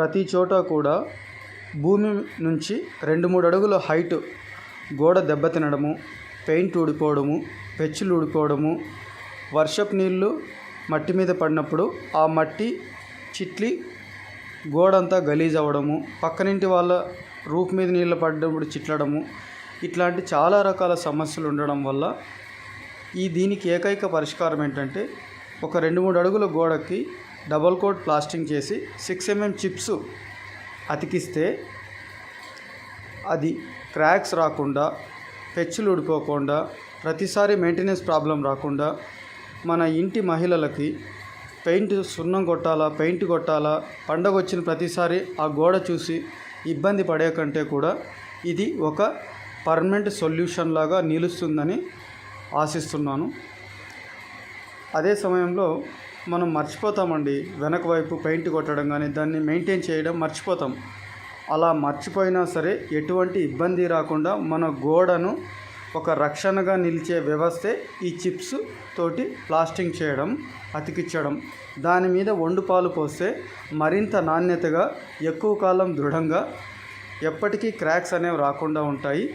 ప్రతి చోట కూడా భూమి నుంచి రెండు మూడు అడుగుల హైట్ గోడ దెబ్బతినడము పెయింట్ ఊడిపోవడము పెచ్చులు ఊడిపోవడము వర్షపు నీళ్ళు మట్టి మీద పడినప్పుడు ఆ మట్టి చిట్లి గోడంతా గలీజ్ అవ్వడము పక్కనింటి వాళ్ళ రూఫ్ మీద నీళ్ళు పడ్డప్పుడు చిట్లడము ఇట్లాంటి చాలా రకాల సమస్యలు ఉండడం వల్ల ఈ దీనికి ఏకైక పరిష్కారం ఏంటంటే ఒక రెండు మూడు అడుగుల గోడకి డబల్ కోట్ ప్లాస్టింగ్ చేసి సిక్స్ ఎంఎం చిప్స్ అతికిస్తే అది క్రాక్స్ రాకుండా పెచ్చులు ఊడిపోకుండా ప్రతిసారి మెయింటెనెన్స్ ప్రాబ్లం రాకుండా మన ఇంటి మహిళలకి పెయింట్ సున్నం కొట్టాలా పెయింట్ కొట్టాలా పండగ వచ్చిన ప్రతిసారి ఆ గోడ చూసి ఇబ్బంది పడే కంటే కూడా ఇది ఒక పర్మనెంట్ సొల్యూషన్ లాగా నిలుస్తుందని ఆశిస్తున్నాను. అదే సమయంలో మనం మర్చిపోతామండి. వెనక వైపు పెయింట్ కొట్టడం కానీ దాన్ని మెయింటైన్ చేయడం మర్చిపోతాం. అలా మర్చిపోయినా సరే ఎటువంటి ఇబ్బంది రాకుండా మన గోడను ఒక రక్షణగా నిలిచే వ్యవస్థే ఈ చిప్స్ తోటి ప్లాస్టింగ్ చేయడం అతికించడం. దాని మీద వండు పాలు పోస్తే మరింత నాణ్యతగా ఎక్కువ కాలం దృఢంగా ఎప్పటికీ క్రాక్స్ అనేవి రాకుండా ఉంటాయి.